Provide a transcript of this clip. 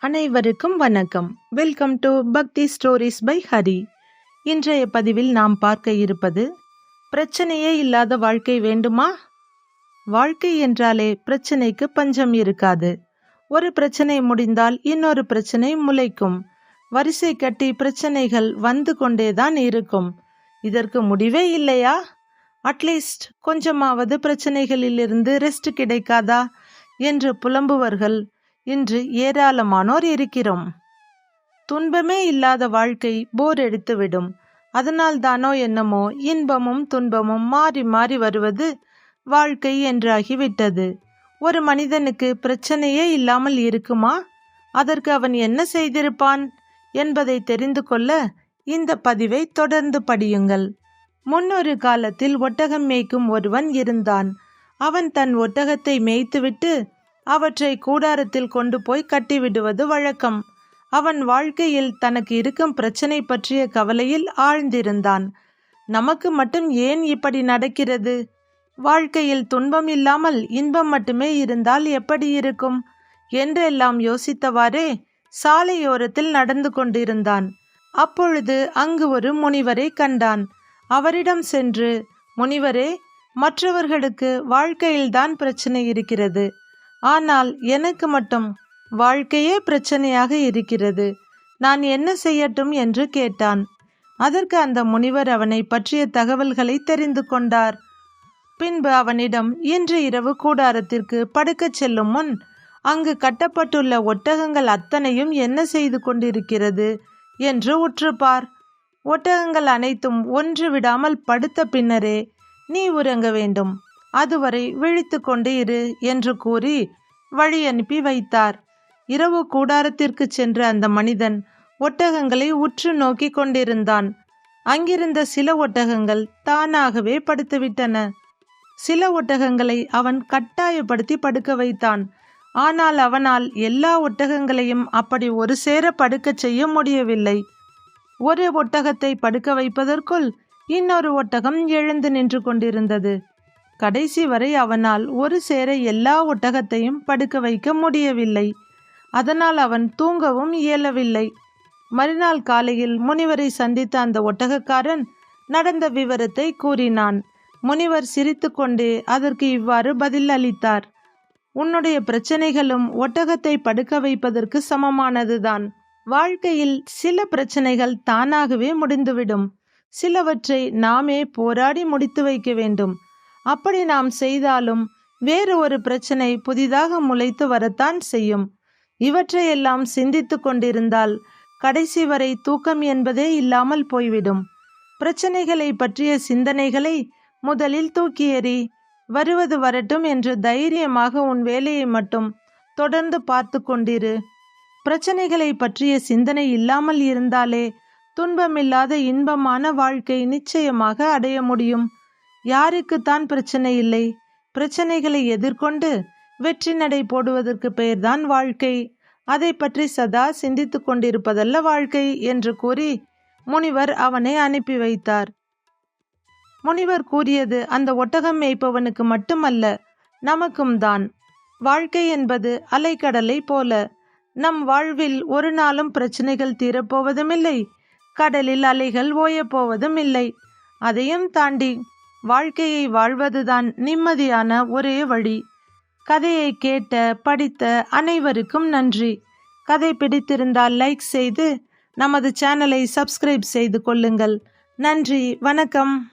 அனைவருக்கும் வணக்கம். Welcome to Bhakti stories by Hari இன்றைய பதிவில் நாம் பார்க்க இருப்பது பிரச்சனையே இல்லாத வாழ்க்கை வேண்டுமா? வாழ்க்கை என்றாலே பிரச்சனைக்கு பஞ்சம் இருக்காது. ஒரு பிரச்சனை முடிந்தால் இன்னொரு பிரச்சனை முளைக்கும். வரிசை கட்டி பிரச்சனைகள் வந்து கொண்டேதான் இருக்கும். இதற்கு முடிவே இல்லையா? அட்லீஸ்ட் கொஞ்சமாவது பிரச்சனைகளிலிருந்து ரெஸ்ட் கிடைக்காதா? என்று புலம்புவர்கள் இன்று ஏராளமானோர் இருக்கிறோம். துன்பமே இல்லாத வாழ்க்கை போர் எடுத்துவிடும். அதனால் தானோ என்னமோ இன்பமும் துன்பமும் மாறி மாறி வருவது வாழ்க்கை என்றாகிவிட்டது. ஒரு மனிதனுக்கு பிரச்சனையே இல்லாமல் இருக்குமா? அதற்கு அவன் என்ன செய்திருப்பான்? என்பதை தெரிந்து கொள்ள இந்த பதிவை தொடர்ந்து படியுங்கள். முன்னொரு காலத்தில் ஒட்டகம் மேய்க்கும் ஒருவன் இருந்தான். அவன் தன் ஒட்டகத்தை மேய்த்துவிட்டு அவற்றை கூடாரத்தில் கொண்டு போய் கட்டிவிடுவது வழக்கம். அவன் வாழ்க்கையில் தனக்கு இருக்கும் பிரச்சனை பற்றிய கவலையில் ஆழ்ந்திருந்தான். நமக்கு மட்டும் ஏன் இப்படி நடக்கிறது? வாழ்க்கையில் துன்பம் இல்லாமல் இன்பம் மட்டுமே இருந்தால் எப்படி இருக்கும்? என்றெல்லாம் யோசித்தவாறே சாலையோரத்தில் நடந்து கொண்டிருந்தான். அப்பொழுது அங்கு ஒரு முனிவரை கண்டான். அவரிடம் சென்று முனிவரே மற்றவர்களுக்கு வாழ்க்கையில்தான் பிரச்சனை இருக்கிறது. ஆனால் எனக்கு மட்டும் வாழ்க்கையே பிரச்சனையாக இருக்கிறது. நான் என்ன செய்யட்டும் என்று கேட்டான். அதற்கு அந்த முனிவர் அவனை பற்றிய தகவல்களை தெரிந்து கொண்டார். பின்பு அவனிடம் இன்று இரவு கூடாரத்திற்கு படுக்கச் செல்லும் முன் அங்கு கட்டப்பட்டுள்ள ஒட்டகங்கள் அத்தனையும் என்ன செய்து கொண்டிருக்கிறது என்று உற்றுப்பார் ஒட்டகங்கள் அனைத்தும் ஒன்று விடாமல் படுத்த பின்னரே நீ உறங்க வேண்டும். அதுவரை விழித்து கொண்டு இரு என்று கூறி வழி அனுப்பி வைத்தார். இரவு கூடாரத்திற்கு சென்ற அந்த மனிதன் ஒட்டகங்களை உற்று நோக்கி கொண்டிருந்தான். அங்கிருந்த சில ஒட்டகங்கள் தானாகவே படுத்துவிட்டன. சில ஒட்டகங்களை அவன் கட்டாயப்படுத்தி படுக்க வைத்தான். ஆனால் அவனால் எல்லா ஒட்டகங்களையும் அப்படி ஒரு சேர படுக்கச் செய்ய முடியவில்லை. ஒரு ஒட்டகத்தை படுக்க வைப்பதற்குள் இன்னொரு ஒட்டகம் எழுந்து நின்று கொண்டிருந்தது. கடைசி வரை அவனால் ஒரு சேர எல்லா ஒட்டகத்தையும் படுக்க வைக்க முடியவில்லை. அதனால் அவன் தூங்கவும் இயலவில்லை. மறுநாள் காலையில் முனிவரை சந்தித்த அந்த ஒட்டகக்காரன் நடந்த விவரத்தை கூறினான். முனிவர் சிரித்துக்கொண்டே அதற்கு இவ்வாறு பதில் அளித்தார். உன்னுடைய பிரச்சனைகளும் ஒட்டகத்தை படுக்க வைப்பதற்கு சமமானதுதான். வாழ்க்கையில் சில பிரச்சனைகள் தானாகவே முடிந்துவிடும். சிலவற்றை நாமே போராடி முடித்து வைக்க வேண்டும். அப்படி நாம் செய்தாலும் வேறு ஒரு பிரச்சனை புதிதாக முளைத்து வரத்தான் செய்யும். இவற்றையெல்லாம் சிந்தித்து கொண்டிருந்தால் கடைசி வரை தூக்கம் என்பதே இல்லாமல் போய்விடும். பிரச்சனைகளை பற்றிய சிந்தனைகளை முதலில் தூக்கி எறி வருவது வரட்டும் என்று தைரியமாக உன் வேலையை மட்டும் தொடர்ந்து பார்த்து கொண்டிரு. பிரச்சனைகளை பற்றிய சிந்தனை இல்லாமல் இருந்தாலே துன்பமில்லாத இன்பமான வாழ்க்கை நிச்சயமாக அடைய முடியும். யாருக்குத்தான் பிரச்சனை இல்லை. பிரச்சனைகளை எதிர்கொண்டு வெற்றி நடை போடுவதற்கு பெயர்தான் வாழ்க்கை. அதை பற்றி சதா சிந்தித்து கொண்டிருப்பதல்ல வாழ்க்கை என்று கூறி முனிவர் அவனை அனுப்பி வைத்தார். முனிவர் கூறியது அந்த ஒட்டகம் மேய்ப்பவனுக்கு மட்டுமல்ல நமக்கும் தான். வாழ்க்கை என்பது அலைக்கடலை போல. நம் வாழ்வில் ஒரு நாளும் பிரச்சனைகள் தீரப்போவதும் கடலில் அலைகள் ஓயப்போவதும் இல்லை அதையும் தாண்டி வாழ்க்கையை வாழ்வதுதான் நிம்மதியான ஒரே வழி. கதையை கேட்ட படித்த அனைவருக்கும் நன்றி. கதை பிடித்திருந்தால் லைக் செய்து நமது சேனலை சப்ஸ்கிரைப் செய்து கொள்ளுங்கள். நன்றி வணக்கம்.